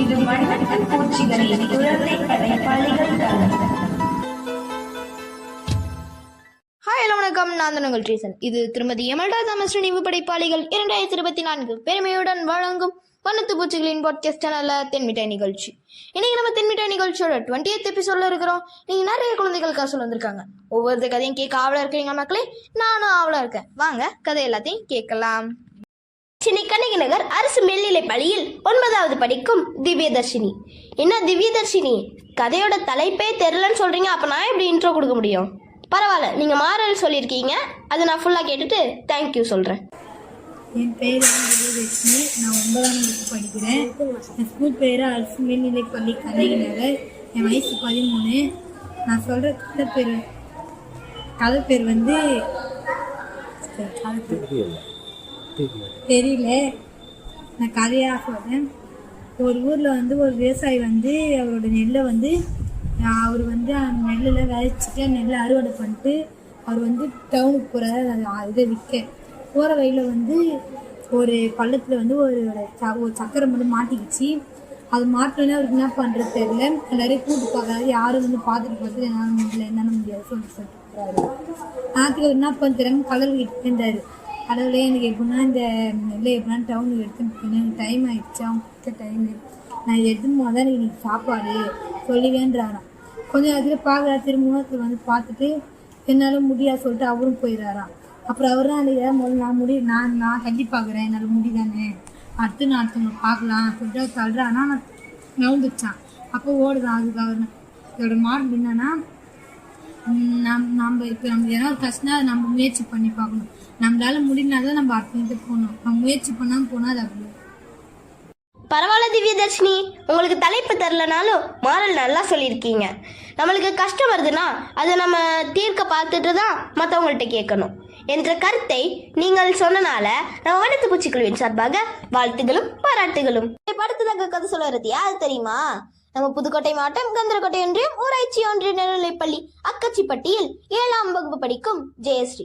இது வண்ணத்து பூச்சிகளின் குழந்தை படைப்பாளிகள் ஹாய் ஹலோ வணக்கம். நான் தான் உங்கள் இது திருமதி எமல்டா தாமஸ்ரீ நினைவு படைப்பாளிகள் இரண்டாயிரத்தி இருபத்தி நான்கு பெருமையுடன் வழங்கும் வண்ணத்து பூச்சிகளின் பாட்காஸ்ட் சேனல்ல தென்மிட்டாய் நிகழ்ச்சி. இன்னைக்கு நம்ம தென்மிட்டாய் நிகழ்ச்சியோட டுவெண்ட்டி எய்த் எபிசோட்ல இருக்கிறோம். நீங்க நிறைய குழந்தைகள் காசு வந்திருக்காங்க. ஒவ்வொரு கதையும் கேட்க ஆவலா இருக்கிறீங்க மக்களே? நானும் ஆவலா இருக்கேன். வாங்க கதை எல்லாத்தையும் கேட்கலாம். சென்னை கண்ணகி நகர் அரசு மேல்நிலை பள்ளியில் ஒன்பதாவது படிக்கும் திவ்யதர்ஷினி. என்ன திவ்யதர்ஷினி? கதையோட தலைப்பே தெரிலன்னு சொல்றீங்க அப்ப நான் எப்படி இன்ட்ரோ கொடுக்க முடியும்? பரவாயில்ல நீங்க மாறல் சொல்லியிருக்கீங்க. அதை நான் ஃபுல்லா கேட்டுட்டு தேங்க்யூ சொல்றேன். என் பேர் விஜயலட்சுமி நான் ஒன்பதாம் வகுப்பு படிக்கிறேன். என் ஸ்கூல் பேர் அரசு மேல்நிலைப்பள்ளி நகர் என் வயசு பதிமூணு. நான் சொல்கிற கதை பேர் கதை பேர் வந்து கதை பேர் தெரியல. நான் கதையாக சொல்கிறேன் ஒரு ஊரில் வந்து ஒரு விவசாயி வந்து அவரோட நெல்லை வந்து அவர் வந்து அந்த நெல்லில் விதைச்சிட்டு நெல்லை அறுவடை பண்ணிட்டு அவர் வந்து டவுனுக்கு போகிறத இதை விற்க. போகிற வழியில் வந்து ஒரு பள்ளத்தில் வந்து ஒரு ச- ஒரு சக்கரை மட்டும் மாட்டிக்கிச்சு. அது மாட்டினோடனே அவருக்கு என்ன பண்ணுறது தெரியல. எல்லாரையும் கூட்டு பார்க்காது யாரும் வந்து பார்த்துட்டு பார்த்துட்டு என்னால் முடியல என்னால் முடியாது சொல்லிட்டு சொல்லிட்டு போகிறாரு என்ன பண்ணுறாங்க கலர் கிட்ட இருந்தார் கடவுளே எனக்கு எப்படின்னா இந்த நெல்லை எப்படின்னா டவுனுக்கு எடுத்துன்னு போகணும் எனக்கு டைம் ஆயிடுச்சு. அவங்க கொடுத்த டைமு நான் இதை எடுத்துன்னு போனால் தான் எனக்கு சாப்பாடு சொல்லுவேன்றாராம். கொஞ்ச நேரத்தில் பார்க்குற திருமணத்தில் வந்து பார்த்துட்டு என்னால் முடியாது சொல்லிட்டு அவரும் போயிடுறாராம் அப்புறம் அவர் தான் அந்த முதல்ல நான் முடி நான் நான் கட்டி பார்க்குறேன். என்னால் முடிதானே அடுத்து நான் அடுத்தவங்க பார்க்கலாம் சொல்லிட்டு அவர் தள்ளுறேன். ஆனால் நான் நவுந்துச்சான் அப்போ ஓடுதான் அதுக்கு அவர் இதோட மாடல் என்னன்னா நம் நம்ம இப்போ நம்ம ஏதாவது ஒரு கஷ்டம் அதை நம்ம முயற்சி பண்ணி பார்க்கணும். நம்மளால முடியினா தான் நம்ம அடுத்தவங்க போகணும். நம்ம முயற்சி பண்ணாமல் போனால் அது அப்படி பரவாயில்ல திவ்யதர்ஷினி உங்களுக்கு தலைப்பு தெரிலனாலும் மாறல் நல்லா சொல்லியிருக்கீங்க. நம்மளுக்கு கஷ்டம் வருதுன்னா அதை நம்ம தீர்க்க பார்த்துட்டு தான் மற்றவங்கள்ட்ட கேட்கணும். என்ற கருத்தை நீங்கள் சொன்னனால நம்ம வனத்து பூச்சிக்குழுவின் சார்பாக வாழ்த்துகளும் பாராட்டுகளும். அடுத்ததாக கதை சொல்லுறது யார் தெரியுமா? நம்ம புதுக்கோட்டை மாவட்டம் கந்தரக்கோட்டை ஒன்றியம் ஊராட்சி ஒன்றிய நடுநிலைப்பள்ளி அக்கச்சிப்பட்டியில் ஏழாம் வகுப்பு படிக்கும் ஜெயஸ்ரீ.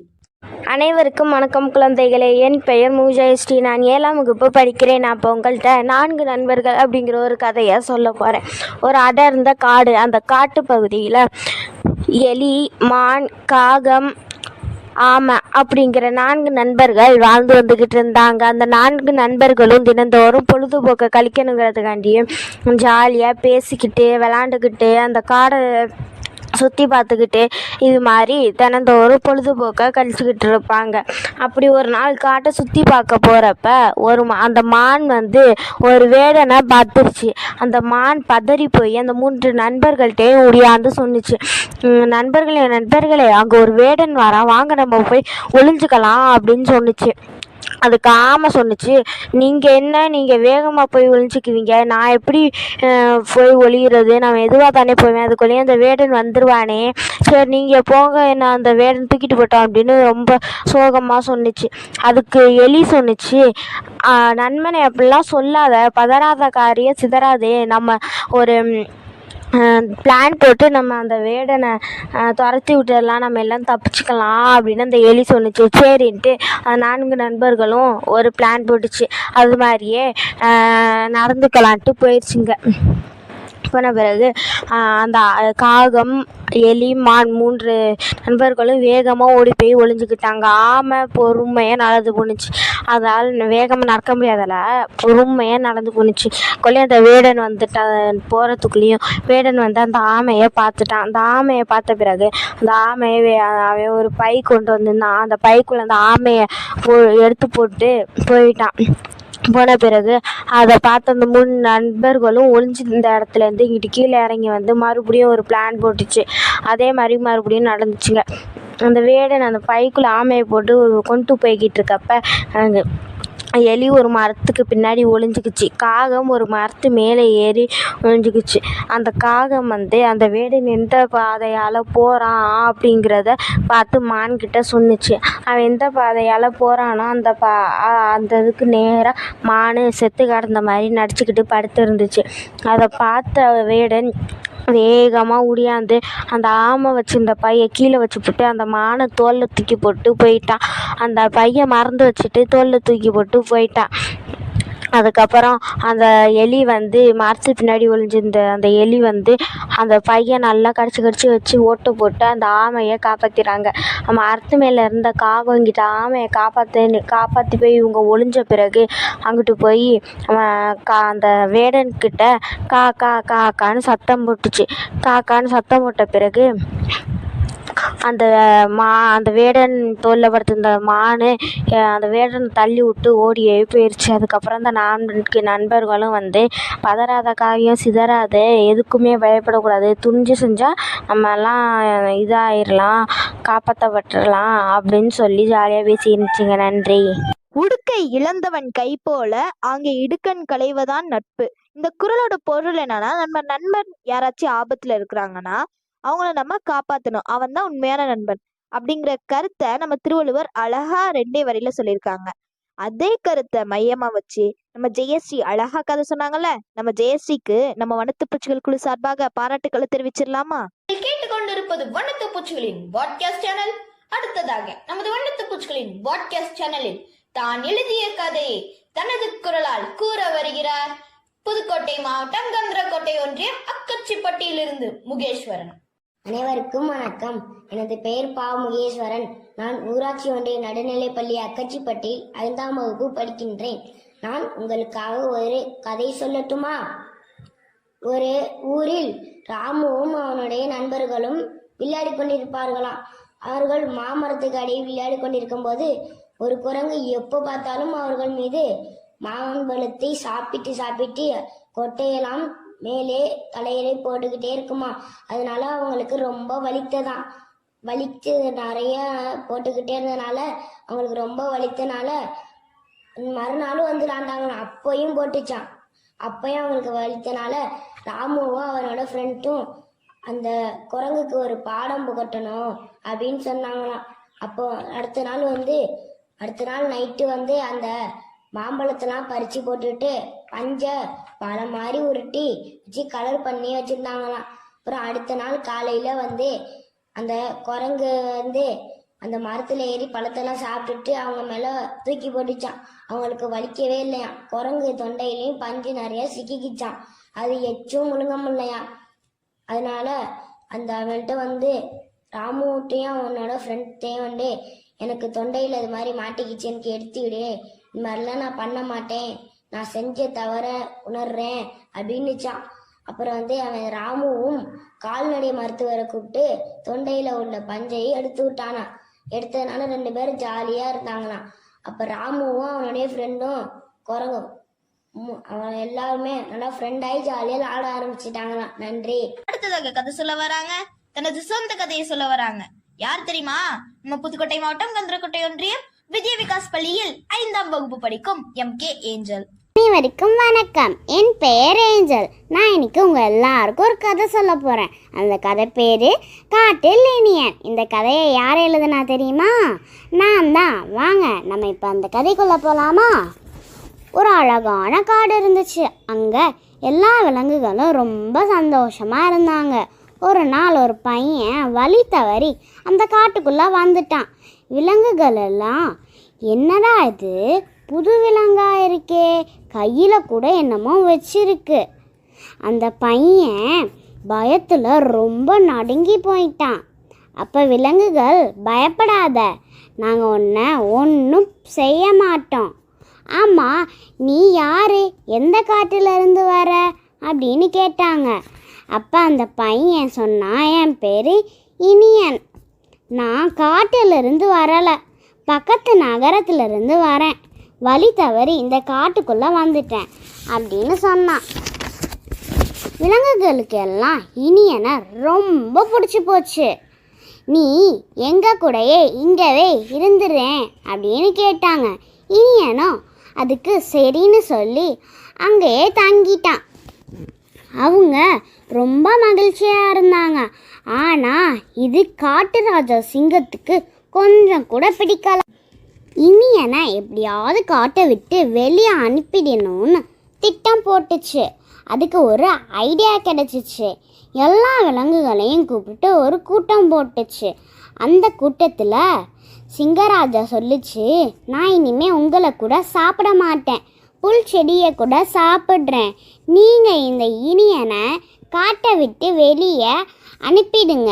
அனைவருக்கும் வணக்கம் குழந்தைகளே. என் பெயர் மூஜயஸ்ரீ. நான் ஏழாம் வகுப்பு படிக்கிறேன். நான் இப்போ உங்கள்கிட்ட நான்கு நண்பர்கள் அப்படிங்கிற ஒரு கதையை சொல்ல போகிறேன் ஒரு அடர்ந்த காடு. அந்த காட்டு பகுதியில் எலி மான் காகம் ஆமாம் அப்படிங்கிற நான்கு நண்பர்கள் வாழ்ந்து வந்துக்கிட்டு இருந்தாங்க. அந்த நான்கு நண்பர்களும் தினந்தோறும் பொழுதுபோக்கை கழிக்கணுங்கிறதுக்காண்டியும் ஜாலியாக பேசிக்கிட்டு விளாண்டுக்கிட்டு அந்த காடை சுற்றி பார்த்துக்கிட்டு இது மாதிரி தினந்தோறும் பொழுதுபோக்கை கழிச்சுக்கிட்டு இருப்பாங்க. அப்படி ஒரு நாள் காட்டை சுற்றி பார்க்க போகிறப்ப ஒரு மா அந்த மான் வந்து ஒரு வேடனை பார்த்துருச்சு. அந்த மான் பதறி போய் அந்த மூன்று நண்பர்கள்ட்டையும் ஓடியாந்து சொன்னுச்சு. நண்பர்களே நண்பர்களே அங்கே ஒரு வேடன் வரான். வாங்க நம்ம போய் ஒளிஞ்சுக்கலாம் அப்படின்னு சொன்னுச்சு. அது காம சொன்னுச்சு நீங்கள் என்ன நீங்கள் வேகமாக போய் ஒளிஞ்சிக்குவீங்க? நான் எப்படி போய் ஒளிகிறது நான் எதுவாக தானே போவேன். அதுக்குள்ளேயே அந்த வேடன் வந்துடுவானே சரி நீங்கள் போங்க நான் அந்த வேடன் தூக்கிட்டு போட்டோம் அப்படின்னு ரொம்ப சோகமாக சொன்னுச்சு. அதுக்கு எலி சொன்னுச்சு நண்பனை அப்படிலாம் சொல்லாத. பதறாத காரியம் சிதறாதே. நம்ம ஒரு பிளான் போட்டு நம்ம அந்த வேடனை துரத்தி விட்டுடலாம் நம்ம எல்லாம் தப்பிச்சுக்கலாம் அப்படின்னு அந்த எலி சொன்னிச்சு. சரின்ட்டு அந்த நான்கு நண்பர்களும் ஒரு பிளான் போட்டுச்சு. அது மாதிரியே நடந்துக்கலான்ட்டு போயிடுச்சுங்க போன பிறகு அந்த காகம் எலி மான் மூன்று நண்பர்களும் வேகமாக ஓடி போய் ஒளிஞ்சுக்கிட்டாங்க. ஆமை பொறுமையாக நடந்து போணுச்சு. அதால் வேகமாக நடக்க முடியாதால பொறுமையாக நடந்து போணுச்சு. கொள்ளையும் அந்த வேடன் வந்துட்டு போகிறதுக்குள்ளேயும் வேடன் வந்து அந்த ஆமையை பார்த்துட்டான் அந்த ஆமையை பார்த்த பிறகு அந்த ஆமையை அவன் ஒரு பை கொண்டு வந்திருந்தான். அந்த பைக்குள்ளே அந்த ஆமையை போ எடுத்து போட்டு போயிட்டான். போன பிறகு அதை பார்த்த அந்த மூணு நண்பர்களும் ஒளிஞ்சிருந்த இடத்துலேருந்து இங்கிட்டு கீழே இறங்கி வந்து மறுபடியும் ஒரு பிளான் போட்டுச்சு. அதே மாதிரி மறுபடியும் நடந்துச்சுங்க. அந்த வேடன் அந்த பைக்குள்ளே ஆமையை போட்டு கொண்டு போய்கிட்டு இருக்கப்ப அங்கே எலி ஒரு மரத்துக்கு பின்னாடி ஒளிஞ்சிக்கிச்சு. காகம் ஒரு மரத்து மேலே ஏறி ஒளிஞ்சுக்கிச்சு. அந்த காகம் வந்து அந்த வேடன் எந்த பாதையால் போகிறான் அப்படிங்கிறத பார்த்து மான்கிட்ட சொன்னுச்சு. அவன் எந்த பாதையால் போகிறானோ அந்த பா அந்த இதுக்கு நேராக மான் செத்து கிடந்த மாதிரி நடிச்சுக்கிட்டு படுத்து இருந்துச்சு அதை பார்த்த வேடன் வேகமாக ஓடியாந்து அந்த ஆமை வச்சுருந்த பையை கீழே வச்சு போட்டு அந்த மானை தோலில் தூக்கி போட்டு போயிட்டான். அந்த பையை மறந்து வச்சுட்டு தோலில் தூக்கி போட்டு போயிட்டான். அதுக்கப்புறம் அந்த எலி வந்து மரத்து பின்னாடி ஒளிஞ்சிருந்த அந்த எலி வந்து அந்த பையன் நல்லா கடிச்சு கடிச்சு வச்சு ஓட்டு போட்டு அந்த ஆமையை காப்பாற்றிறாங்க மரத்து மேலே இருந்த காகம் இங்கிட்ட ஆமையை காப்பாற்று காப்பாற்றி போய் இவங்க ஒளிஞ்ச பிறகு அங்கிட்டு போய் கா அந்த வேடன்கிட்ட கா கா கா கான்னு சத்தம் போட்டுச்சு. கா கான்னு சத்தம் போட்ட பிறகு அந்த மா அந்த வேடன் தோளில் படுத்திருந்த மானு அந்த வேடனை தள்ளி விட்டு ஓடியே போயிடுச்சு அதுக்கப்புறம் அந்த நான்கு நண்பர்களும் வந்து பதறாத காரியம் சிதறாத எதுக்குமே பயப்படக்கூடாது. துணிஞ்சு செஞ்சால் நம்ம எல்லாம் இதாகிடலாம் காப்பாற்றப்பட்டுடலாம் அப்படின்னு சொல்லி ஜாலியாக பேசி இருந்துச்சுங்க நன்றி. உடுக்கை இழந்தவன் கை போல அங்கே இடுக்கண் களைவதான் நட்பு. இந்த குரலோட பொருள் என்னன்னா நம்ம நண்பன் யாராச்சும் ஆபத்துல இருக்கிறாங்கன்னா அவங்கள நம்ம காப்பாத்தணும். அவன் தான் உண்மையான நண்பன். அப்படிங்கிற கருத்தை நம்ம திருவள்ளுவர் அழகா ரெண்டே வரியில சொல்லியிருக்காங்க. அதே கருத்தை மையமா வச்சு நம்ம ஜெயஸ்ரீ அழகா கதை சொன்னாங்கல்ல? நம்ம ஜெயஸ்ரீக்கு நம்ம வனத்து பூச்சிகள் குழு சார்பாக பாராட்டுக்களை தெரிவிச்சிடலாமா? கேட்டுக்கொண்டிருப்பது வண்ணத்து பூச்சிகளின் பாட்காஸ்ட் சேனல் அடுத்ததாக நமது வண்ணத்து பூச்சிகளின் பாட்காஸ்ட் சேனலில் தான் எழுதிய கதையை தனது குரலால் கூற வருகிறார். புதுக்கோட்டை மாவட்டம் கந்தரக்கோட்டை ஒன்றியம் அக்கச்சிப்பட்டியிலிருந்து முகேஸ்வரன். அனைவருக்கும் வணக்கம். எனது பெயர் பா. முகேஸ்வரன். நான் ஊராட்சி ஒன்றிய நடுநிலைப்பள்ளி அக்கச்சிப்பட்டியில் ஐந்தாம் வகுப்பு படிக்கின்றேன். நான் உங்களுக்காக ஒரு கதை சொல்லட்டுமா? ஒரு ஊரில் ராமுவும் அவனுடைய நண்பர்களும் விளையாடி கொண்டிருப்பார்களாம் அவர்கள் மாமரத்துக்கு அடியில் விளையாடி கொண்டிருக்கும் போது ஒரு குரங்கு எப்போ பார்த்தாலும் அவர்கள் மீது மாம்பழத்தை சாப்பிட்டு சாப்பிட்டு கொட்டையெல்லாம் மேலே தலையிலே போட்டுக்கிட்டே இருக்குமா? அதனால அவங்களுக்கு ரொம்ப வலித்ததான் வலித்து நிறைய போட்டுக்கிட்டே இருந்தனால அவங்களுக்கு ரொம்ப வலித்தனால மறுநாளும் வந்து விளாண்டாங்களாம். அப்பையும் போட்டுச்சான் அப்பையும் அவங்களுக்கு வலித்தனால ராமுவும் அவனோட ஃப்ரெண்டும் அந்த குரங்குக்கு ஒரு பாடம் புகட்டணும் அப்படின்னு சொன்னாங்களாம். அப்போ அடுத்த நாள் வந்து அடுத்த நாள் நைட்டு வந்து அந்த மாம்பழத்தெல்லாம் பறித்து போட்டுட்டு பஞ்சை பழம் மாதிரி உருட்டி வச்சு கலர் பண்ணி வச்சுருந்தாங்களாம். அப்புறம் அடுத்த நாள் காலையில் வந்து அந்த குரங்கு வந்து அந்த மரத்தில் ஏறி பழத்தெல்லாம் சாப்பிட்டுட்டு அவங்க மேலே தூக்கி போட்டுச்சான் அவங்களுக்கு வலிக்கவே இல்லையாம். குரங்கு தொண்டையிலையும் பஞ்சு நிறைய சிக்கிக்கிச்சான் அது எச்சும் முழுங்க முடியலையாம் அதனால அந்த அவன்கிட்ட வந்து ராமுட்டையும் அவனோட ஃப்ரெண்ட்டையும் வந்து எனக்கு தொண்டையில் இது மாதிரி மாட்டிக்கிச்சு எனக்கு எடுத்து விடு. இந்த மாதிரிலாம் நான் பண்ண மாட்டேன். நான் செஞ்ச தவற உணர்றேன் அப்படின்னுச்சான் அப்புறம் வந்து அவன் ராமுவும் கால்நடை மருத்துவரை கூப்பிட்டு தொண்டையில் உள்ள பஞ்சையை எடுத்து விட்டானா எடுத்ததுனால ரெண்டு பேரும் ஜாலியாக இருந்தாங்களாம். அப்போ ராமுவும் அவனுடைய ஃப்ரெண்டும் குரங்கும். அவன் எல்லாருமே நல்லா ஃப்ரெண்டாகி ஜாலியாக ஆட ஆரம்பிச்சிட்டாங்களாம். நன்றி. அடுத்ததாக கதை சொல்ல வராங்க. தனது சொந்த கதையை சொல்ல வராங்க. யார் தெரியுமா? நம்ம புதுக்கோட்டை மாவட்டம் கந்தரக்கோட்டை ஒன்றியம் விஜய விகாஸ் பள்ளியில் ஐந்தாம் வகுப்பு படிக்கும் எம் கே ஏஞ்சல். அனைவருக்கும் வணக்கம். என் பெயர் ஏஞ்சல். நான் இன்னைக்கு உங்கள் எல்லாருக்கும் ஒரு கதை சொல்ல போகிறேன் அந்த கதை பேர் காட்டில் இனியன். இந்த கதையை யார் எழுதுனா தெரியுமா? நான் தான். வாங்க நம்ம இப்போ அந்த கதைக்குள்ளே போகலாமா ஒரு அழகான காடு இருந்துச்சு. அங்கே எல்லா விலங்குகளும் ரொம்ப சந்தோஷமாக இருந்தாங்க. ஒரு நாள் ஒரு பையன் வழி தவறி அந்த காட்டுக்குள்ளே வந்துட்டான். விலங்குகள் எல்லாம் என்னடா இது? புது விலங்கா இருக்கே. கையில் கூட என்னமோ வச்சிருக்கு. அந்த பையன் பயத்தில் ரொம்ப நடுங்கி போயிட்டான். அப்போ விலங்குகள் பயப்படாத. நாங்கள் உன்னை ஒன்றும் செய்ய மாட்டோம். ஆமாம் நீ யாரு? எந்த காட்டிலிருந்து வர? அப்படின்னு கேட்டாங்க. அப்போ அந்த பையன் சொன்னான் என் பேர் இனியன். நான் காட்டிலிருந்து வரலை. பக்கத்து நகரத்திலிருந்து வரேன். வழி தவறி இந்த காட்டுக்குள்ளே வந்துட்டேன் அப்படின்னு சொன்னான். விலங்குகளுக்கு எல்லாம் இனியனை ரொம்ப பிடிச்சி போச்சு. நீ எங்கள் கூடயே இங்கவே இருந்துடுறேன் அப்படின்னு கேட்டாங்க. இனியனும் அதுக்கு சரின்னு சொல்லி அங்கேயே தங்கிட்டான். அவங்க ரொம்ப மகிழ்ச்சியாக இருந்தாங்க. ஆனால் இது காட்டுராஜா சிங்கத்துக்கு கொஞ்சம் கூட பிடிக்கல. இனியனை எப்படியாவது காட்டை விட்டு வெளியே அனுப்பிடணும்னு திட்டம் போட்டுச்சு. அதுக்கு ஒரு ஐடியா கிடச்சிச்சு. எல்லா விலங்குகளையும் கூப்பிட்டு ஒரு கூட்டம் போட்டுச்சு. அந்த கூட்டத்தில் சிங்கராஜா சொல்லுச்சு நான் இனிமேல் உங்களை கூட சாப்பிட மாட்டேன். புல் செடியை கூட சாப்பிட்றேன். நீங்கள் இந்த இனியனை காட்டை விட்டு வெளியே அனுப்பிடுங்க.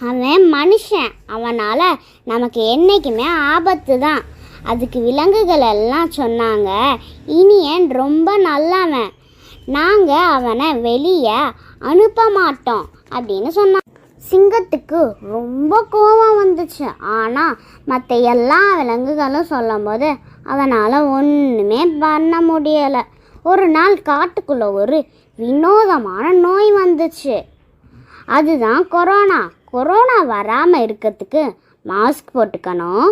அவன் மனுஷன். அவனால் நமக்கு என்றைக்குமே ஆபத்து தான் அதுக்கு விலங்குகள் எல்லாம் சொன்னாங்க. இனியன் ரொம்ப நல்லவன்? நாங்கள் அவனை வெளியே அனுப்ப மாட்டோம் அப்படின்னு சொன்னான். சிங்கத்துக்கு ரொம்ப கோபம் வந்துச்சு. ஆனால் மற்ற எல்லா விலங்குகளும் சொல்லும்போது அவனால் ஒன்றுமே பண்ண முடியலை. ஒரு நாள் காட்டுக்குள்ளே ஒரு வினோதமான நோய் வந்துச்சு. அதுதான் கொரோனா. கொரோனா வராமல் இருக்கிறதுக்கு மாஸ்க் போட்டுக்கணும்.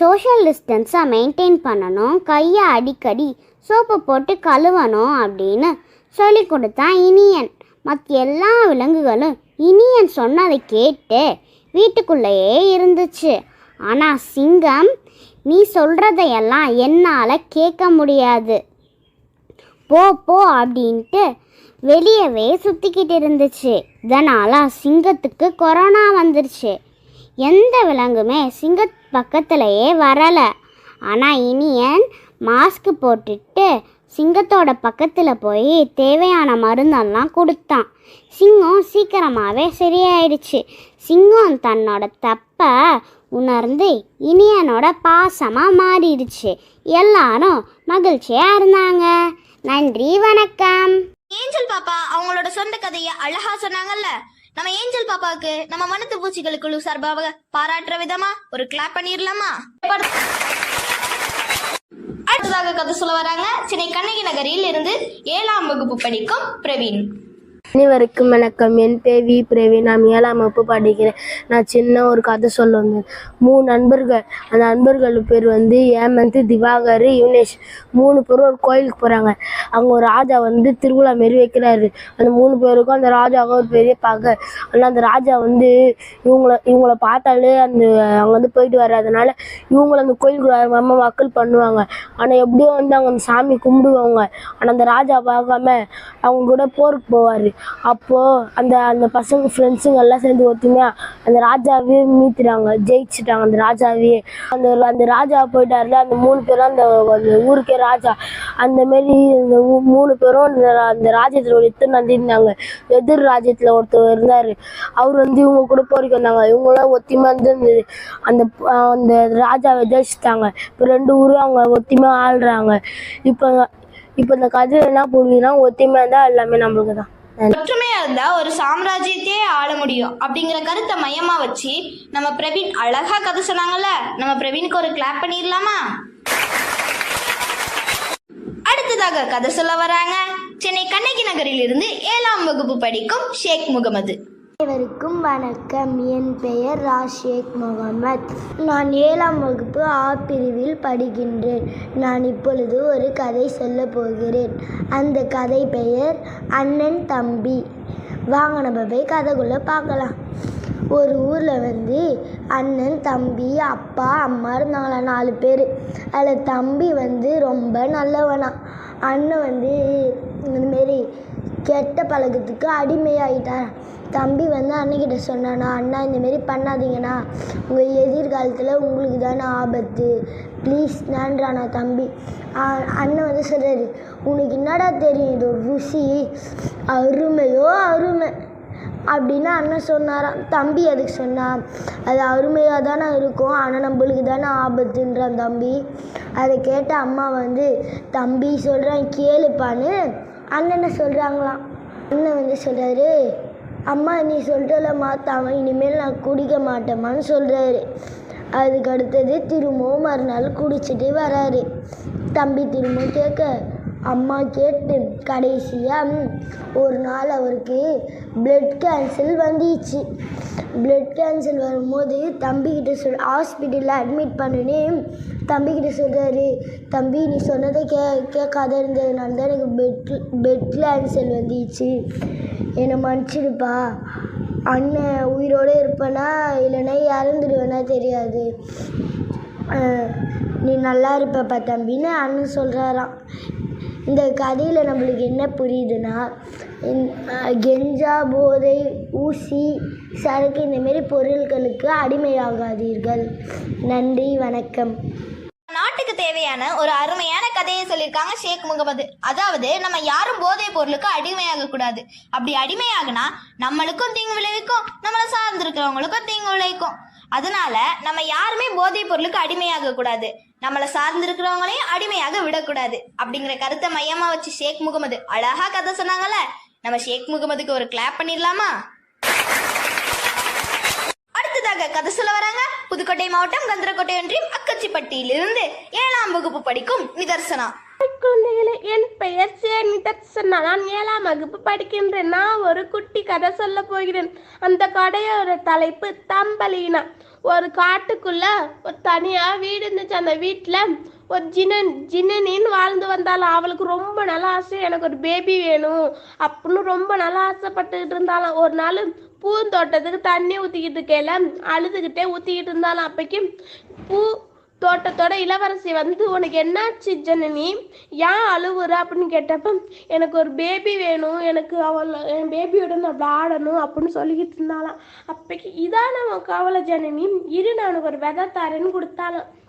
சோஷியல் டிஸ்டன்ஸை மெயின்டைன் பண்ணணும். கையை அடிக்கடி சோப்பு போட்டு கழுவணும் அப்படின்னு சொல்லி கொடுத்தான் இனியன். மற்ற எல்லா விலங்குகளும் இனியன் சொன்னதை கேட்டு வீட்டுக்குள்ளேயே இருந்துச்சு. ஆனால் சிங்கம் நீ சொல்கிறதையெல்லாம் என்னால் கேட்க முடியாது. போ போ அப்படின்ட்டு வெளியவே சுற்றிக்கிட்டு இருந்துச்சு. இதனால் சிங்கத்துக்கு கொரோனா வந்துருச்சு. எந்த விலங்குமே சிங்க பக்கத்துலேயே வரலை. ஆனால் இனியன் மாஸ்க் போட்டுட்டு சிங்கத்தோட பக்கத்தில் போய் தேவையான மருந்தெல்லாம் கொடுத்தான். சிங்கம் சீக்கிரமாகவே சரியாயிடுச்சு. சிங்கம் தன்னோட தப்பை உணர்ந்து இனியனோட பாசமாக மாறிடுச்சு. எல்லாரும் மகிழ்ச்சியாக இருந்தாங்க. நன்றி வணக்கம். ஏஞ்சல் பாப்பா அவங்களோட சொந்த கதையை அழகா சொன்னாங்கல்ல. நம்ம ஏஞ்சல் பாப்பாவுக்கு நம்ம மனத்து பூச்சிகள் குழு சார்பாக பாராட்டுற விதமா ஒரு கிளாப் பண்ணிடலாமா அடுத்ததாக கதை சொல்ல வராங்க. சென்னை கண்ணகி நகரில் இருந்து ஏழாம் வகுப்பு படிக்கும் பிரவீன். அனைவருக்கும் வணக்கம். என் பேர் வி. பிரவீன். நான் ஏழாம் வகுப்பு படிக்கிறேன். நான் சின்ன ஒரு கதை சொல்ல வந்தேன். மூணு நண்பர்கள். அந்த நண்பர்கள் பேர் வந்து ஏமந்த் திவாகர் யுனேஷ். மூணு பேரும் ஒரு கோயிலுக்கு போகிறாங்க அங்கே ஒரு ராஜா வந்து திருவிழா மாரி வைக்கிறாரு. அந்த மூணு பேருக்கும் அந்த ராஜாவும் ஒரு பெரிய பகை. ஆனால் அந்த ராஜா வந்து இவங்கள இவங்கள பார்த்தாலே அந்த அங்கே வந்து போயிட்டு வர்றதுனால இவங்கள அந்த கோயிலுக்கு வராம மக்கள் பண்ணுவாங்க. ஆனால் எப்படியும் வந்து அவங்க அந்த சாமி கும்பிடுவாங்க. ஆனால் அந்த ராஜா பார்க்காம அவங்க கூட போருக்கு போவார். அப்போது அந்த அந்த பசங்க ஃப்ரெண்ட்ஸுங்க எல்லாம் சேர்ந்து ஒத்துமையாக அந்த ராஜாவே மீத்துறாங்க ஜெயிச்சிட்டாங்க அந்த ராஜாவே. அந்த அந்த ராஜா போயிட்டார்ல அந்த மூணு பேரும் அந்த அந்த ஊருக்கே ராஜா. அந்த மாரி இந்த மூணு பேரும் அந்த அந்த ராஜ்யத்தில் ஒரு எத்தனை நந்தி இருந்தாங்க. எதிர் ராஜ்யத்தில் ஒருத்தர் இருந்தார். அவர் வந்து இவங்க கூட போரிக்கு வந்தாங்க. இவங்களாம் ஒத்திமையாக இருந்து அந்த அந்த அந்த ராஜாவை ஜெயிச்சிட்டாங்க. இப்போ ரெண்டு ஊரும் அவங்க ஒத்திமையாக ஆள்றாங்க. இப்போ இப்போ இந்த கதையில் என்ன புரியுதுன்னா ஒத்திமையாக இருந்தால் எல்லாமே நம்மளுக்கு தான் ஒற்றுமையா இருந்தா ஒரு சாம்ராஜ்யத்தையே ஆள முடியும். அப்படிங்கிற கருத்தை மையமா வச்சு நம்ம பிரவீன் அழகா கதை சொன்னாங்கல்ல? நம்ம பிரவீனுக்கு ஒரு கிளாப் பண்ணிடலாமா? அடுத்ததாக கதை சொல்ல வராங்க. சென்னை கண்ணகி நகரில் இருந்து ஏழாம் வகுப்பு படிக்கும் ஷேக் முகமது. அனைவருக்கும் வணக்கம். என் பெயர் ராஷேக் முகமது. நான் ஏழாம் வகுப்பு ஆ பிரிவில் படிக்கின்றேன். நான் இப்பொழுது ஒரு கதை சொல்ல போகிறேன். அந்த கதை பெயர் அண்ணன் தம்பி. வாங்க நம்ம போய் கதைக்குள்ளே பார்க்கலாம். ஒரு ஊரில் வந்து அண்ணன் தம்பி அப்பா அம்மா இருந்தாங்களா நாலு பேர். அதில் தம்பி வந்து ரொம்ப நல்லவனா. அண்ணன் வந்து இந்தமாரி கெட்ட பழக்கத்துக்கு அடிமையாயிட்டான். தம்பி வந்து அண்ணன்கிட்ட சொன்னானா அண்ணா இந்தமாரி பண்ணாதீங்கண்ணா. உங்கள் எதிர்காலத்தில் உங்களுக்கு தானே ஆபத்து. ப்ளீஸ் நான்றானா தம்பி. அண்ணன் வந்து சொல்கிறாரு உனக்கு என்னடா தெரியும் இது ஒரு ருசி? அருமையோ அருமை. அப்படின்னு அண்ணன் சொன்னாராம். தம்பி அதுக்கு சொன்னான் அது அருமையாக தானே இருக்கும். ஆனால் நம்மளுக்கு தானே ஆபத்துன்றான் தம்பி. அதை கேட்ட அம்மா வந்து தம்பி சொல்கிறான் கேளுப்பான்னு. அண்ணனை சொல்கிறாங்களாம் அண்ணன் வந்து சொல்கிறாரு அம்மா நீ சொல்லிட்டல மாத்தாம இனிமேல் நான் குடிக்க மாட்டேம்மான்னு சொல்கிறாரு அதுக்கு அடுத்தது திரும்பவும் மறுநாள் குடிச்சிட்டு வராரு. தம்பி திரும்பவும் கேட்க அம்மா கேட்டு கடைசியாக ஒரு நாள் அவருக்கு பிளட் கேன்சல் வந்துச்சு. பிளட் கேன்சல் வரும்போது தம்பிக்கிட்ட சொல் ஹாஸ்பிட்டலில் அட்மிட் பண்ணுன்னு தம்பிக்கிட்ட சொல்கிறாரு தம்பி நீ சொன்னதை கே கேட்காத இருந்ததுனால தான் எனக்கு பெட் பெட் கேன்சல் வந்துச்சு. என்னை மன்னிச்சிடுப்பா. அண்ணன் உயிரோடு இருப்பேனா இல்லைன்னா இறந்துடுவேனா தெரியாது. நீ நல்லா இருப்பப்பா தம்பின்னு அண்ணன் சொல்கிறாராம் இந்த கதையில் நம்மளுக்கு என்ன புரியுதுன்னா கெஞ்சா போதை ஊசி சரக்கு இந்தமாரி பொருட்களுக்கு அடிமையாகாதீர்கள். நன்றி வணக்கம். நாட்டுக்கு தேவையான ஒரு அருமையான கதையை சொல்லியிருக்காங்க ஷேக் முகமது. அதாவது நம்ம யாரும் போதைப் பொருளுக்கு அடிமையாக கூடாது. அப்படி அடிமையாகுனா நம்மளுக்கும் தீங்கு விளைவிக்கும் நம்மளை சார்ந்திருக்கிறவங்களுக்கும் தீங்கு விளைவிக்கும். அதனால நம்ம யாருமே போதைப் பொருளுக்கு அடிமையாக கூடாது. நம்மளை சார்ந்திருக்கிறவங்களையும் அடிமையாக விடக்கூடாது. அப்படிங்கிற கருத்தை மையமா வச்சு ஷேக் முகமது அழகா கதை சொன்னாங்கல்ல? நம்ம ஷேக் முகமதுக்கு ஒரு கிளாப் பண்ணிடலாமா? அடுத்ததாக கதை சொல்ல வராங்க புதுக்கோட்டை மாவட்டம் கந்தரக்கோட்டை ஒன்றியம் அக்கச்சிப்பட்டியிலிருந்து ஏழாம் வகுப்பு படிக்கும் நிதர்சனா. குழந்தைகளே என் பெயர் சே நிதர்சனா. நான் ஏழாம் வகுப்பு படிக்கின்றேன். நான் ஒரு குட்டி கதை சொல்ல போகிறேன். அந்த கடையோட தலைப்பு தம்பலீனா ஒரு காட்டுக்குள்ள ஒரு தனியா வீடு இருந்துச்சு. அந்த வீட்டுல ஒரு ஜினன் ஜினனின்னு வாழ்ந்து வந்தாலும் அவளுக்கு ரொம்ப நல்ல ஆசை. எனக்கு ஒரு பேபி வேணும் அப்படின்னு ரொம்ப நல்லா ஆசைப்பட்டுக்கிட்டு இருந்தாலும் ஒரு நாள் பூந்தோட்டத்துக்கு தண்ணி ஊற்றிக்கிட்டு இருக்கையில அழுதுகிட்டே ஊற்றிக்கிட்டு இருந்தாலும் அப்பைக்கு பூ தோட்டத்தோட இளவரசி வந்து உனக்கு என்னாச்சு ஜனனி? ஏன் அழுவுற? அப்படின்னு கேட்டப்ப எனக்கு ஒரு பேபி வேணும். எனக்கு அவள் என் பேபியோட நான் விளாடணும் அப்படின்னு சொல்லிக்கிட்டு இருந்தாலாம் அப்பைக்கு இதான் நம்ம கவலை ஜனனி. இரு நான் உனக்கு ஒரு விதை தரேன்னு கொடுத்தாலும்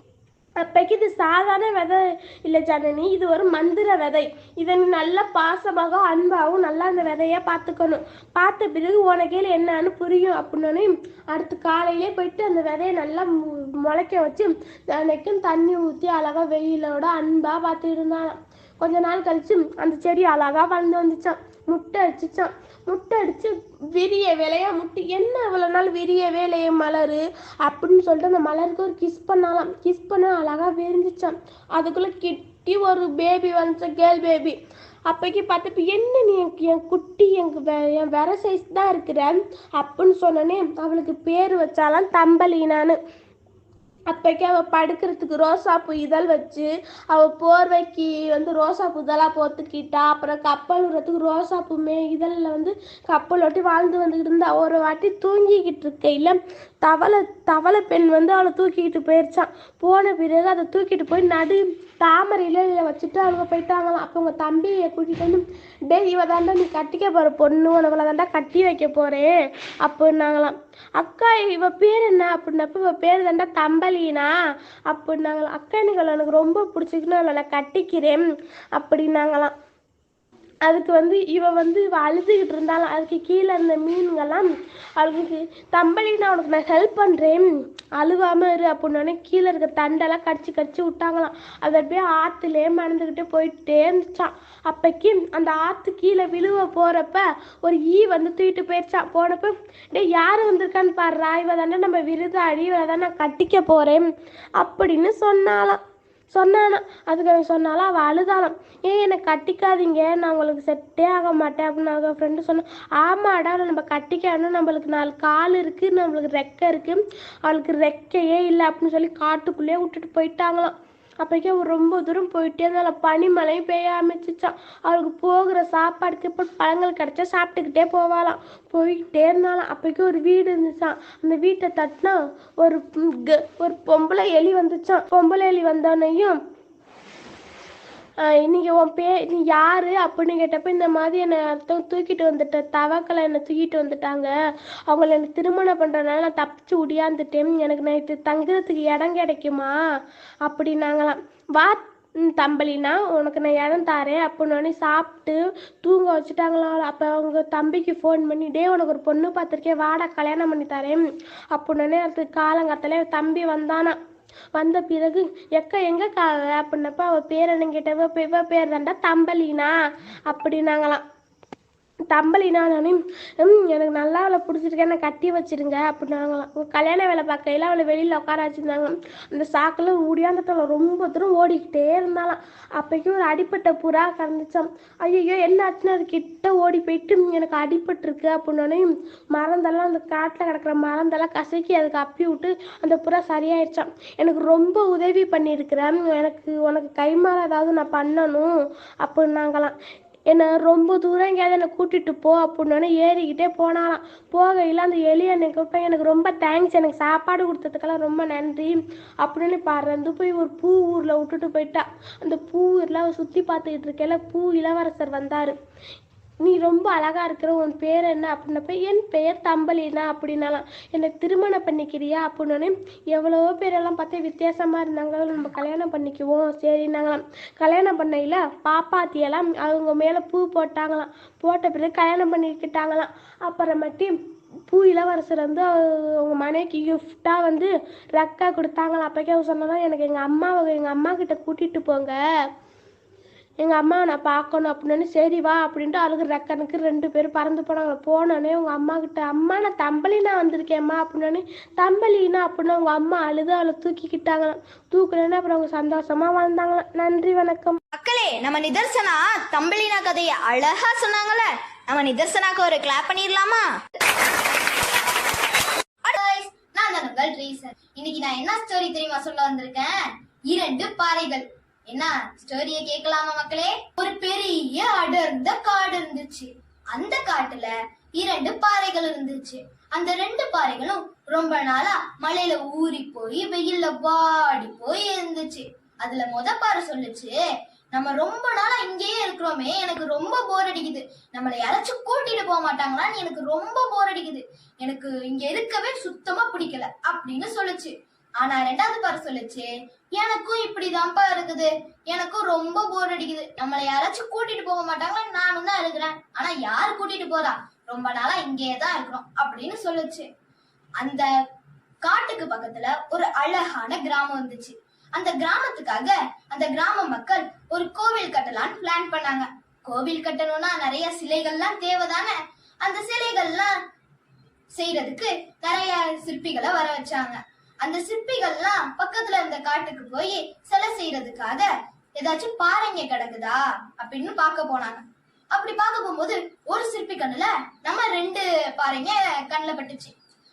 அப்பைக்கு இது சாதாரண விதை இல்லை ஜனனி இது ஒரு மந்திர விதை. இதை நீ நல்லா பாசமாக அன்பாகவும் நல்லா அந்த விதைய பார்த்துக்கணும். பார்த்த பிறகு உனக்கே என்னன்னு புரியும் அப்படின்னு அடுத்து காலையிலே போயிட்டு அந்த விதையை நல்லா மு- முளைக்க வச்சு தினைக்கும் தண்ணி ஊற்றி அழகாக வெயிலோட அன்பாக பார்த்துட்டு இருந்தாலாம் கொஞ்ச நாள் கழிச்சு அந்த செடி அழகாக வளர்ந்து வந்துச்சான் முட்டை வச்சுச்சான் முட்டை அடித்து விரிய வேலையா? முட்டி என்ன இவ்வளோ நாள் விரிய வேலையை மலர்? அப்படின்னு சொல்லிட்டு அந்த மலருக்கு ஒரு கிஸ் பண்ணாலாம். கிஸ் பண்ண அழகாக விரிஞ்சிச்சான் அதுக்குள்ளே கிட்டி ஒரு பேபி வந்துச்சு கேர்ள் பேபி அப்போக்கி பார்த்தப்ப என்ன நீ எனக்கு என் குட்டி எனக்கு வே- என் வேற சைஸ் தான் இருக்கிற? அப்படின்னு சொன்னோன்னே அவளுக்கு பேர் வச்சாலாம் தம்பலினான்னு அப்போக்கி அவள் படுக்கிறதுக்கு ரோசாப்பூ இதழ் வச்சு அவள் போர்வைக்கு வந்து ரோசாப்பூ இதெல்லாம் போத்துக்கிட்டா அப்புறம் கப்பல் விடுறதுக்கு ரோசாப்பூ மே இதழில் வந்து கப்பல் ஒட்டி வாழ்ந்து வந்துக்கிட்டு இருந்தா. ஒரு வாட்டி தூங்கிக்கிட்டு இருக்கையில் தவளை தவளை பெண் வந்து அவளை தூக்கிக்கிட்டு போயிருச்சான் போன பிறகு அதை தூக்கிட்டு போய் நடு தாமரை இலையில வச்சுட்டு அவங்க போயிட்டாங்களாம். அப்போ உங்கள் தம்பியை கூட்டிகிட்டு வந்து டே இவ தாண்டா நீ கட்டிக்க போகிற பொண்ணு உனக்குள்ள தாண்டா கட்டி வைக்க போகிறேன் அப்படின்னாங்களாம். அக்கா இவ பேர் என்ன? அப்படின்னப்ப இவ பேர் தாண்டா தம்பலினா அப்படின்னாங்களாம். அக்கா எனக்கு எனக்கு ரொம்ப பிடிச்சிக்கணும் அவளை நான் கட்டிக்கிறேன். அப்படின்னாங்களாம். அதுக்கு வந்து இவ வந்து இவ அழுதுகிட்டு இருந்தாலும் அதுக்கு கீழே இருந்த மீன்கள்லாம் அவளுக்கு தம்பளி நான் உனக்கு நான் ஹெல்ப் பண்ணுறேன் அழுவாம இரு அப்படின்னோடனே கீழே இருக்க தண்டெல்லாம் கடிச்சு கடிச்சு விட்டாங்களாம். அது அப்படியே ஆற்றுலே மறந்துக்கிட்டே போயிட்டே இருந்துச்சான் அப்போக்கி அந்த ஆற்று கீழே விழுவ போகிறப்ப ஒரு ஈ வந்து தூக்கிட்டு போயிடுச்சான் போனப்ப டேய் யார் வந்திருக்கான்னு பாடுறா இவ தானே நம்ம விருதாடி இவளை தான் நான் கட்டிக்க போகிறேன் அப்படின்னு சொன்னாலாம் சொன்னானா அதுக்கு அவன் சொன்னாலும் அவள் அழுதாளாம். ஏன் என்னை கட்டிக்காதீங்க நான் உங்களுக்கு செட்டே ஆக மாட்டேன் அப்படின்னு அவங்க ஃப்ரெண்டு சொன்னான் ஆமாடா நம்ம கட்டிக்கணும் நம்மளுக்கு நாலு கால் இருக்குது நம்மளுக்கு ரெக்கை இருக்குது அவளுக்கு ரெக்கையே இல்லை அப்படின்னு சொல்லி காட்டுக்குள்ளேயே விட்டுட்டு போயிட்டாங்களாம். அப்போக்கே அவர் ரொம்ப தூரம் போயிட்டே இருந்தாலும் பனிமழையும் பெய்ய ஆரம்பிச்சிச்சான். அவளுக்கு போகிற சாப்பாடுக்கு இப்போ பழங்கள் கிடைச்சா சாப்பிட்டுக்கிட்டே போவாளாம். போய்கிட்டே இருந்தாலும் அப்போக்கே ஒரு வீடு இருந்துச்சான் அந்த வீட்டை தட்டினா ஒரு க- ஒரு பொம்பளை எலி வந்துச்சான் பொம்பளை எலி வந்தோடனையும் இன்னைக்கு உன் பே நீ யாரு அப்படின்னு கேட்டப்ப இந்த மாதிரி என்னை அர்த்தம் தூக்கிட்டு வந்துட்ட. தவக்கலை என்னை தூக்கிட்டு வந்துட்டாங்க. அவங்கள எனக்கு திருமணம் பண்ணுறதுனால நான் தப்பிச்சு ஒடியாந்துட்டேன். எனக்கு நைட்டு தங்குறதுக்கு இடம் கிடைக்குமா? அப்படின்னாங்களாம் வா தம்பலினா உனக்கு நான் இடம் தாரேன். அப்படின்னு சாப்பிட்டு தூங்க வச்சுட்டாங்களா. அப்போ அவங்க தம்பிக்கு ஃபோன் பண்ணி டே உனக்கு ஒரு பொண்ணு பார்த்துருக்கேன். வாடா கல்யாணம் பண்ணி தரேன். அப்படின்னு அடுத்து காலங்காத்தாலே தம்பி வந்தானா. வந்த பிறகு எக்க எங்க காவ அப்படின்னப்ப அவ பேர் என்ன கேட்டவ இவ பேர் தாண்டா தம்பலினா அப்படின்னாங்களாம். தம்பளினா நானே எனக்கு நல்லா அவளை பிடிச்சிருக்கேன் என்னை கட்டி வச்சிருங்க அப்படின்னாங்களாம். கல்யாண வேலை பார்க்கையில அவளை வெளியில் உட்கார வச்சிருந்தாங்க. அந்த சாக்கில் ஓடியாந்துட்டு ரொம்ப தூரம் ஓடிக்கிட்டே இருந்தாலாம் அப்போக்கும் ஒரு அடிப்பட்ட புறா கறந்துச்சான் ஐயோ என்ன ஆச்சுன்னு அது கிட்ட ஓடி போயிட்டு எனக்கு அடிபட்டுருக்கு அப்படின்னோடனே மறந்தெல்லாம் அந்த காட்டில் கிடக்கிற மறந்தெல்லாம் கசக்கி அதுக்கு அப்பி விட்டு அந்த புறா சரியாயிடுச்சான் எனக்கு ரொம்ப உதவி பண்ணியிருக்கிறேன் எனக்கு உனக்கு கைமாற ஏதாவது நான் பண்ணணும் அப்படின்னாங்களாம். என்னை ரொம்ப தூரம் எங்கேயாவது என்னை கூட்டிகிட்டு போ அப்படின்னோடனே ஏறிக்கிட்டே போனாலாம் போகையில் அந்த எலி என்னை கூப்பிட்டா எனக்கு ரொம்ப தேங்க்ஸ் எனக்கு சாப்பாடு கொடுத்ததுக்கெல்லாம் ரொம்ப நன்றி. அப்படின்னு பறந்து போய் ஒரு பூ ஊரில் விட்டுட்டு போயிட்டா. அந்த பூ ஊரில் சுற்றி பார்த்துக்கிட்டு இருக்கையில பூ இளவரசர் வந்தார். நீ ரொம்ப அழகா இருக்கிற உன் பேர் என்ன அப்படின்னப்ப என் பெயர் தம்பலினா அப்படின்னாலாம் என்னை திருமணம் பண்ணிக்கிறியா அப்படின்னோடனே எவ்வளவோ பேரெல்லாம் பார்த்து வித்தியாசமாக இருந்தாங்க நம்ம கல்யாணம் பண்ணிக்குவோம் சரின்னாங்களாம். கல்யாணம் பண்ணையில் பாப்பாத்தியெல்லாம் அவங்க மேலே பூ போட்டாங்களாம். போட்ட பிறகு கல்யாணம் பண்ணிக்கிட்டாங்களாம். அப்புறமேட்டி பூ இளவரசர் வந்து அவங்க- அவங்க மனைவிக்கு கிஃப்டாக வந்து ரக்கா கொடுத்தாங்களா அப்போக்கே அவங்க சொன்னதான் எனக்கு எங்கள் அம்மாவை எங்கள் அம்மா கிட்ட கூட்டிகிட்டு போங்க. எங்கள் அம்மாவை நான் பார்க்கணும் அப்படின்னு சரி வா அப்படின்ட்டு அழுகு ரெக்கனுக்கு ரெண்டு பேரும் பறந்து போனாங்க. போனோடனே உங்கள் அம்மா கிட்ட அம்மா நான் தம்பலினா வந்திருக்கேம்மா அப்படின்னோடனே தம்பலினா அப்படின்னு அவங்க அம்மா அழுது அவளை தூக்கிக்கிட்டாங்களாம். தூக்குனேன்னு அப்புறம் அவங்க சந்தோஷமாக வாழ்ந்தாங்களாம் நன்றி வணக்கம். மக்களே நம்ம நிதர்சனா தம்பளினா கதையை அழகா சொன்னாங்கல்ல. நம்ம நிதர்சனாக்கு ஒரு கிளாப் பண்ணிடலாமா? நான் தான் உங்கள் ரீசன் இன்னைக்கு நான் என்ன ஸ்டோரி தெரியுமா சொல்ல வந்திருக்கேன்? இரண்டு பாறைகள். என்ன? ஸ்டோரிய கேட்கலாமா மக்களே? ஒரு பெரிய அடர்ந்த காடு இருந்துச்சு. அந்த காட்டுல இரண்டு பாறைகள் இருந்துச்சு. அந்த ரெண்டு பாறைகளும் ரொம்ப நாளா மலையில ஊறி போய் வெயில்ல வாடி போய் இருந்துச்சு. அதுல முத பாறை சொல்லுச்சு நம்ம ரொம்ப நாளா இங்கேயே இருக்கிறோமே எனக்கு ரொம்ப போர் அடிக்குது. நம்மளை யாராச்சும் கூட்டிட்டு போக மாட்டாங்களான்னு எனக்கு ரொம்ப போர் அடிக்குது. எனக்கு இங்க இருக்கவே சுத்தமா பிடிக்கல அப்படின்னு சொல்லுச்சு. ஆனா ரெண்டாவது பாரு சொல்லுச்சு எனக்கும் இப்படிதான்ப்பா இருக்குது. எனக்கும் ரொம்ப போர் அடிக்குது. நம்மளை யாராச்சும் கூட்டிட்டு போக மாட்டாங்களா? நானும் தான் இருக்கிறேன் ஆனா யார் கூட்டிட்டு போறா? ரொம்ப நாளா இங்கேயே தான் இருக்கிறோம் அப்படின்னு சொல்லுச்சு. அந்த காட்டுக்கு பக்கத்துல ஒரு அழகான கிராமம் இருந்துச்சு அந்த கிராமத்துக்காக அந்த கிராம மக்கள் ஒரு கோவில் கட்டலாம்னு பிளான் பண்ணாங்க. கோவில் கட்டணும்னா நிறைய சிலைகள்லாம் தேவைதானே? அந்த சிலைகள்லாம் செய்யறதுக்கு நிறைய சிற்பிகளை வர வச்சாங்க. அந்த சிற்பிகள்லாம் பக்கத்துல இருந்த காட்டுக்கு போய் சிலை செய்யறதுக்காக ஏதாச்சும் பாறைங்க கிடக்குதா அப்படின்னு பார்க்க போனாங்க. அப்படி பார்க்க போகும்போது ஒரு சிற்பி கண்ணுல நம்ம ரெண்டு பாறைங்க கண்ணுல பட்டுச்சு.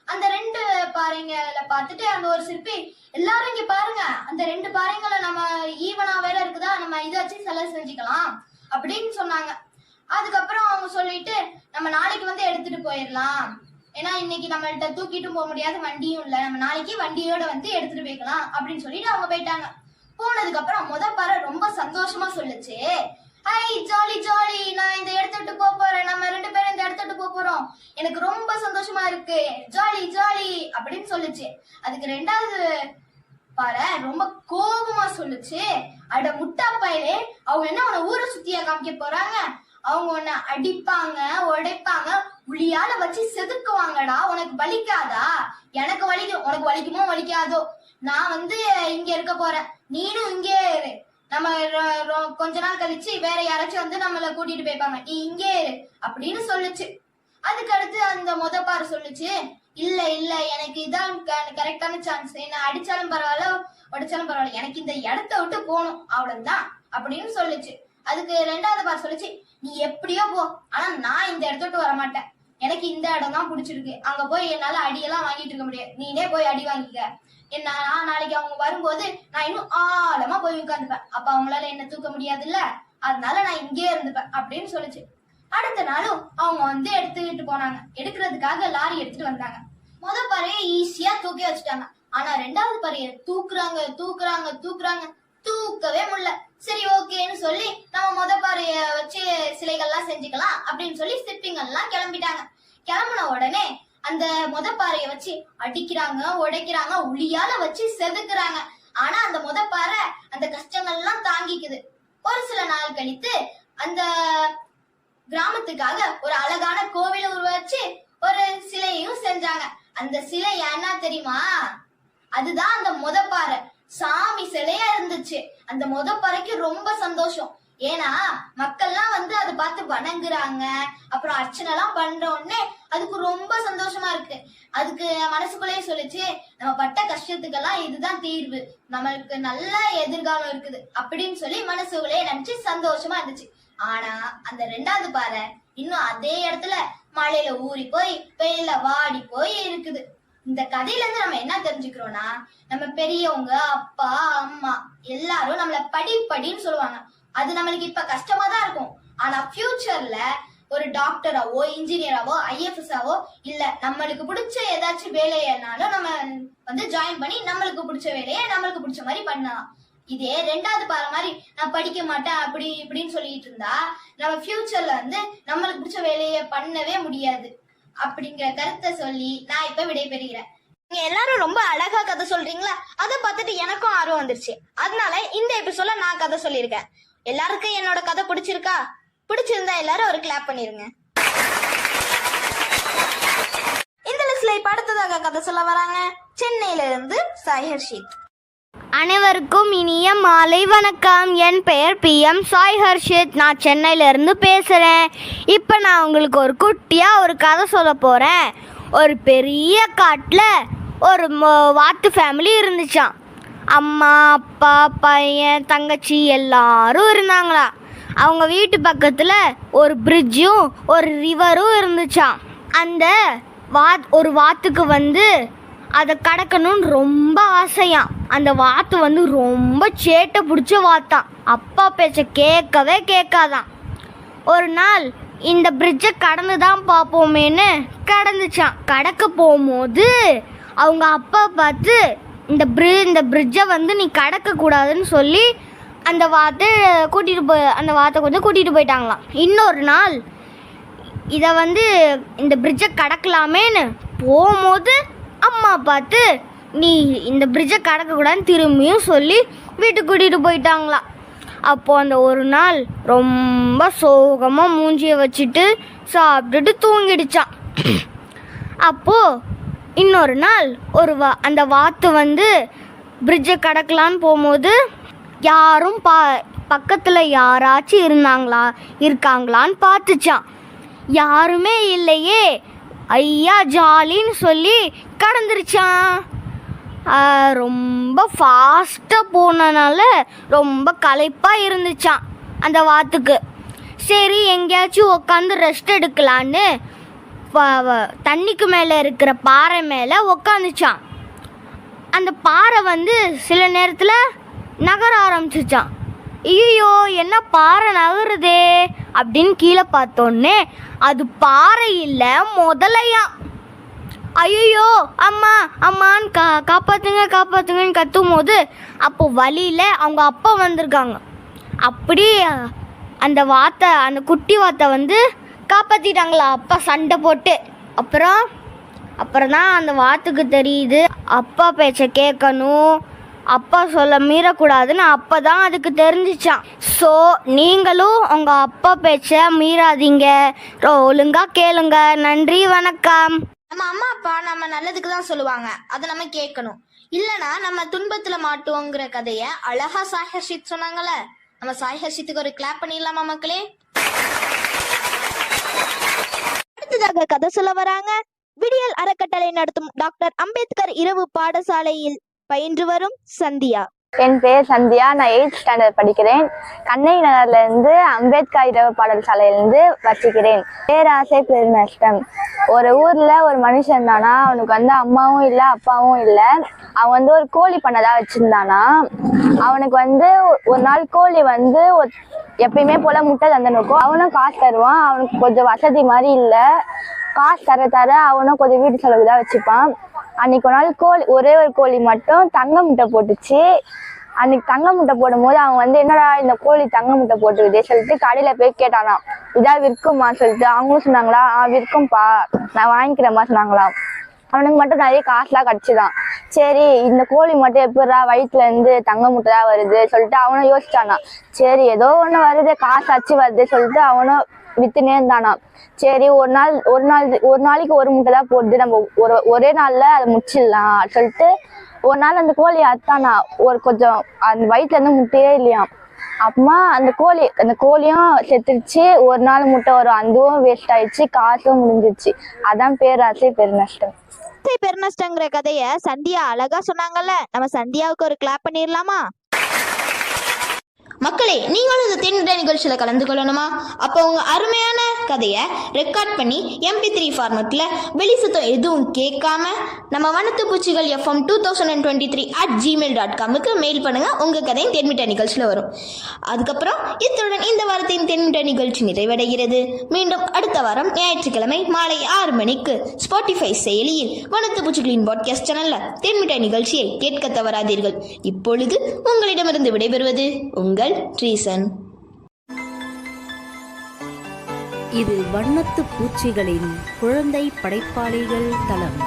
அந்த ரெண்டு பாறைங்களை பார்த்துட்டு அந்த ஒரு சிற்பி எல்லாரும் இங்க பாருங்க அந்த ரெண்டு பாறைங்களை நம்ம ஈவனா வேலை இருக்குதா நம்ம இதை வச்சு சிலை செஞ்சுக்கலாம் அப்படின்னு சொன்னாங்க. அதுக்கப்புறம் அவங்க சொல்லிட்டு நம்ம நாளைக்கு வந்து எடுத்துட்டு போயிடலாம். ஏன்னா இன்னைக்கு நம்மள்ட்ட தூக்கிட்டும் போக முடியாத வண்டியும் இல்ல. நம்ம நாளைக்கு வண்டியோட வந்து எடுத்துட்டு போய்க்கலாம் அப்படின்னு சொல்லிட்டு அவங்க போயிட்டாங்க. போனதுக்கு அப்புறம் முத பாறை ரொம்ப சந்தோஷமா சொல்லுச்சு. ஐ ஜாலி ஜாலி. நான் இந்த இடத்த விட்டு போக போறேன். நம்ம ரெண்டு பேரும் இந்த இடத்த விட்டு போக போறோம். எனக்கு ரொம்ப சந்தோஷமா இருக்கு. Jolly jolly. அப்படின்னு சொல்லுச்சு. அதுக்கு ரெண்டாவது பாரு ரொம்ப கோபமா சொல்லுச்சு. அட முட்டா பயலே. அவங்க என்ன உன ஊரை சுத்தியா காமிக்க போறாங்க? அவங்க உன்னை அடிப்பாங்க உடைப்பாங்க புளியால வச்சு செதுக்குவாங்கடா உனக்கு வலிக்காதா? எனக்கு வலிக்கும் உனக்கு வலிக்குமோ வலிக்காதோ? நான் வந்து இங்க இருக்க போறேன். நீனும் இங்கே இரு. நம்ம ரொ- ரொ- கொஞ்ச நாள் கழிச்சு வேற யாராச்சும் வந்து நம்மள கூட்டிட்டு போய்ப்பாங்க. நீ இங்கே இரு அப்படின்னு சொல்லுச்சு. அதுக்கு அடுத்து அந்த முத பாரு சொல்லுச்சு இல்ல இல்ல எனக்கு இதான் கரெக்டான சான்ஸ் என்ன அடிச்சாலும் பரவாயில்ல உடைச்சாலும் பரவாயில்ல. எனக்கு இந்த இடத்த விட்டு போகணும். அவ்வளவுதான் அப்படின்னு சொல்லுச்சு. அதுக்கு ரெண்டாவது பார் சொல்லுச்சு நீ எப்படியோ போ. ஆனா நான் இந்த இடத்த விட்டு வர மாட்டேன் எனக்கு இந்த இடம் தான் பிடிச்சிருக்கு. அங்க போய் என்னால அடியெல்லாம் வாங்கிட்டு இருக்க முடியாது. நீனே போய் அடி வாங்கிக்க. என்ன நான் நாளைக்கு அவங்க வரும்போது நான் இன்னும் ஆழமா போய் உட்காந்துப்பேன். அப்ப அவங்களால என்ன தூக்க முடியாதுல்ல? அதனால நான் இங்கேயே இருந்துப்பேன் அப்படின்னு சொல்லிச்சு. அடுத்த நாளும் அவங்க வந்து எடுத்துக்கிட்டு போனாங்க. எடுக்கிறதுக்காக லாரி எடுத்துட்டு வந்தாங்க. முத பறைய ஈஸியா தூக்கி வச்சுட்டாங்க. ஆனா ரெண்டாவது பறைய தூக்குறாங்க தூக்குறாங்க தூக்குறாங்க. தூக்கவே முடியல. சரி ஓகேன்னு சொல்லி நம்ம முத பாறைய வச்சு சிலைகள்லாம் செஞ்சுக்கலாம் அப்படின்னு சொல்லி சிற்பிங்கள்லாம் கிளம்பிட்டாங்க. கிளம்புன உடனே அந்த முத பாறைய வச்சு அடிக்கிறாங்க உடைக்கிறாங்க உளியால வச்சு செதுக்குறாங்க. ஆனா அந்த முத பாறை அந்த கஷ்டங்கள்லாம் தாங்கிக்குது. ஒரு சில நாள் கழித்து அந்த கிராமத்துக்காக ஒரு அழகான கோவில உருவாச்சு. ஒரு சிலையையும் செஞ்சாங்க. அந்த சிலை என்ன தெரியுமா? அதுதான் அந்த முதப்பாறை சாமி சிலையா இருந்துச்சு. அந்த முத பறைக்கு ரொம்ப சந்தோஷம். ஏன்னா மக்கள்லாம் வந்து அதை பார்த்து வணங்குறாங்க. அப்புறம் அர்ச்சனை எல்லாம் பண்ற உடனே அதுக்கு ரொம்ப சந்தோஷமா இருக்கு. அதுக்கு மனசுக்குள்ளேயே சொல்லுச்சு நம்ம பட்ட கஷ்டத்துக்கெல்லாம் இதுதான் தீர்வு. நம்மளுக்கு நல்ல எதிர்காலம் இருக்குது அப்படின்னு சொல்லி மனசுக்குள்ளேயே நினைச்சு சந்தோஷமா இருந்துச்சு. ஆனா அந்த ரெண்டாவது பாறை இன்னும் அதே இடத்துல மழையில ஊறி போய் வெயில வாடி போய் இருக்குது. இந்த கதையில இருந்து நம்ம என்ன தெரிஞ்சுக்கிறோம்னா நம்ம பெரியவங்க அப்பா அம்மா எல்லாரும் நம்மள படி படின்னு சொல்லுவாங்க. அது நம்மளுக்கு இப்ப கஷ்டமா தான் இருக்கும். ஆனா ஃபியூச்சர்ல ஒரு டாக்டராவோ இன்ஜினியராவோ ஐஎஃப்எஸ்ஆவோ இல்ல நம்மளுக்கு பிடிச்ச ஏதாச்சும் வேலையனாலும் நம்ம வந்து ஜாயின் பண்ணி நம்மளுக்கு பிடிச்ச வேலையை நம்மளுக்கு பிடிச்ச மாதிரி பண்ணலாம். இதே ரெண்டாவது பாரு மாதிரி நான் படிக்க மாட்டேன் அப்படி இப்படின்னு சொல்லிட்டு இருந்தா நம்ம ஃபியூச்சர்ல வந்து நம்மளுக்கு பிடிச்ச வேலையை பண்ணவே முடியாது. அப்படிங்கிற கருத்தை சொல்லி நான் இப்ப விடைபெறுகிறேன். நீங்க எல்லாரும் ரொம்ப அழகா கதை சொல்றீங்களா? அதை பார்த்துட்டு எனக்கும் ஆர்வம் வந்துருச்சு. அதனால இந்த எபிசோட நான் கதை சொல்லியிருக்கேன். எல்லாருக்கும் என்னோட கதை பிடிச்சிருக்கா? பிடிச்சிருந்தா எல்லாரும் ஒரு கிளாப் பண்ணிருங்க. இந்த லிஸ்ட்ல இப்ப அடுத்ததாக கதை சொல்ல வராங்க. சென்னையில இருந்து சாய் ஹர்ஷித் அனைவருக்கும் இனிய மாலை வணக்கம். என் பெயர் பி எம் சாய் ஹர்ஷித். நான் சென்னையிலேருந்து பேசுகிறேன் இப்போ நான் உங்களுக்கு ஒரு குட்டியாக ஒரு கதை சொல்ல போகிறேன் ஒரு பெரிய காட்டில் ஒரு வாத்து ஃபேமிலி இருந்துச்சான் அம்மா அப்பா பையன் தங்கச்சி எல்லாரும் இருந்தாங்களா? அவங்க வீட்டு பக்கத்தில் ஒரு பிரிட்ஜும் ஒரு ரிவரும் இருந்துச்சாம். அந்த வாத் ஒரு வாத்துக்கு வந்து அதை கடக்கணும்னு ரொம்ப ஆசையாம் அந்த வாத்து வந்து ரொம்ப சேட்டை பிடிச்ச வாத்தான் அப்பா பேச்ச கேட்கவே கேட்காதான் ஒரு நாள் இந்த பிரிட்ஜை கடந்து தான் பார்ப்போமேன்னு கடந்துச்சான் கடக்க போகும்போது அவங்க அப்பா பார்த்து இந்த பிரி இந்த பிரிட்ஜை வந்து நீ கடக்கக்கூடாதுன்னு சொல்லி அந்த வாத்தை கூட்டிகிட்டு போய் அந்த வாத்தை கொஞ்சம் கூட்டிகிட்டு போயிட்டாங்களாம். இன்னொரு நாள் இதை வந்து இந்த பிரிட்ஜை கடக்கலாமேன்னு போகும்போது அம்மா பார்த்து நீ இந்த பிரிட்ஜை கடக்கக்கூடாதுன்னு திரும்பியும் சொல்லி வீட்டுக்கு கூட்டிகிட்டு போயிட்டாங்களாம் அப்போது அந்த ஒரு நாள் ரொம்ப சோகமாக மூஞ்சியை வச்சுட்டு சாப்பிட்டுட்டு தூங்கிடுச்சான். அப்போது இன்னொரு நாள் ஒரு வா அந்த வாத்து வந்து பிரிட்ஜை கடக்கலான்னு போகும்போது யாரும் பா பக்கத்தில் யாராச்சும் இருந்தாங்களா இருக்காங்களான்னு பார்த்துச்சான். யாருமே இல்லையே. ஐயா ஜாலின்னு சொல்லி கடந்துருச்சான் ரொம்ப ஃபாஸ்ட்டாக போனனால ரொம்ப களைப்பாக இருந்துச்சான் அந்த வாத்துக்கு. சரி எங்கேயாச்சும் உட்காந்து ரெஸ்ட் எடுக்கலான்னு தண்ணிக்கு மேலே இருக்கிற பாறை மேலே உக்காந்துச்சான் அந்த பாறை வந்து சில நேரத்தில் நகர ஆரம்பிச்சிச்சான் ஐயோ என்ன பாறை நகருதே? அப்படின்னு கீழே பார்த்தோன்னே அது பாறை இல்லை முதலையாம். ஐயோ அம்மா அம்மான்னு கா காப்பாற்றுங்க காப்பாற்றுங்கன்னு கத்தும் போது அப்போ வழியில் அவங்க அப்பா வந்திருக்காங்க. அப்படி அந்த வாத்தை அந்த குட்டி வாத்தை வந்து காப்பாற்றிட்டாங்களா அப்பா சண்டை போட்டு. அப்புறம் அப்புறம் தான் அந்த வாத்துக்கு தெரியுது. அப்பா பேச்சை கேட்கணும். அப்பா சொல்ல மீறக்கூடாதுன்னு அப்போ தான் அதுக்கு தெரிஞ்சிச்சான். ஸோ நீங்களும் உங்கள் அப்பா பேச்சை மீறாதீங்க. ஒழுங்காக கேளுங்க. நன்றி வணக்கம். நம்ம அம்மா அப்பா நம்ம நல்லதுக்கு தான் சொல்லுவாங்க. அதை நம்ம கேட்கணும். இல்லனா நம்ம துன்பத்துல மாட்டுவோங்கிற கதைய அழகா சாய் ஹர்ஷித் சொன்னாங்கல்ல? நம்ம சாய் ஹர்ஷித்துக்கு ஒரு கிளாப் பண்ணிடலாமா மக்களே? அடுத்ததாக கதை சொல்ல வராங்க. விடியல் அறக்கட்டளை நடத்தும் டாக்டர் அம்பேத்கர் இரவு பாடசாலையில் பயின்று வரும் சந்தியா. என் பேர் சந்தியா. நான் எயித் ஸ்டாண்டர்ட் படிக்கிறேன். கண்ணை நகர்லேருந்து அம்பேத்கர் இரவு பாடசாலையிலிருந்து வசிக்கிறேன். பேராசை பெருநஷ்டம் ஒரு ஊரில் ஒரு மனுஷன் தானா அவனுக்கு வந்து அம்மாவும் இல்லை அப்பாவும் இல்லை. அவன் வந்து ஒரு கோழி பண்ணதாக வச்சுருந்தானா அவனுக்கு வந்து ஒரு நாள் கோழி வந்து எப்பயுமே போல் முட்டை தந்துனுக்கும் அவனும் காசு தருவான். அவனுக்கு கொஞ்சம் வசதி மாதிரி இல்லை. காசு தர தர அவனும் கொஞ்சம் வீட்டு செலவு தான் வச்சுப்பான். அன்னைக்கு ஒரு நாள் கோழி ஒரே ஒரு கோழி மட்டும் தங்க முட்டை போட்டுச்சு. அன்னைக்கு தங்க முட்டை போடும்போது அவன் வந்து என்னடா இந்த கோழி தங்க முட்டை போட்டுக்குதே சொல்லிட்டு கடையில போய் கேட்டானாம். இதா விற்குமா சொல்லிட்டு அவங்களும் சொன்னாங்களா ஆ விற்கும்பா நான் வாங்கிக்கிறேம்மா சொன்னாங்களாம். அவனுக்கு மட்டும் நிறைய காசுலாம் கிடச்சிதான். சரி இந்த கோழி மட்டும் எப்படா வயிற்றுல இருந்து தங்க முட்டை தான் வருது? சொல்லிட்டு அவனும் யோசிச்சானா சரி ஏதோ ஒன்று வருது காசு அச்சு வருது சொல்லிட்டு அவனும் வித்துனே இருந்தானாம் சரி ஒரு நாள் ஒரு நாள் ஒரு நாளைக்கு ஒரு முட்டை தான் போடுது. நம்ம ஒரு ஒரே நாள்ல அதை முடிச்சிடலாம் சொல்லிட்டு ஒரு நாள் அந்த கோழி அத்தானா ஒரு கொஞ்சம் அந்த வயிற்றுல இருந்து முட்டையே இல்லையாம் அப்புறமா அந்த கோழி அந்த கோழியும் செத்துருச்சு. ஒரு நாள் முட்டை வரும். அதுவும் வேஸ்ட் ஆயிடுச்சு. காசும் முடிஞ்சிருச்சு. அதான் பேராசை பெருநஷ்டம் பெருநஷ்டங்கிற கதைய சந்தியா அழகா சொன்னாங்கல்ல. நம்ம சந்தியாவுக்கு ஒரு கிளாப் பண்ணிடலாமா? மக்களே நீங்களும் இந்த தென்னிட நிகழ்ச்சியில் கலந்து கொள்ளணுமா? அப்போ உங்கள் அருமையான கதையை ரெக்கார்ட் பண்ணி எம்பி த்ரீ ஃபார்மட்டில் வெளி சுத்தம் எதுவும் கேட்காம நம்ம வனத்து பூச்சிகள் FM two thousand and twenty three at Gmail dot காமுக்கு mail பண்ணுங்கள் உங்கள் கதையும் தென்மிட்ட நிகழ்ச்சியில் வரும். அதுக்கப்புறம் இத்துடன் இந்த வாரத்தின் தென்மிட்ட நிகழ்ச்சி நிறைவடைகிறது. மீண்டும் அடுத்த வாரம் ஞாயிற்றுக்கிழமை மாலை ஆறு மணிக்கு ஸ்பாட்டிஃபை செயலியில் வனத்து பூச்சிகளின் பாட்காஸ்ட் சேனலில் தென்மிட்ட நிகழ்ச்சியை கேட்க தவறாதீர்கள். இப்பொழுது உங்களிடமிருந்து விடைபெறுவது உங்கள் ட்ரீசன் இது வண்ணத்து பூச்சிகளின் குழந்தை படைப்பாளிகள் தளம்.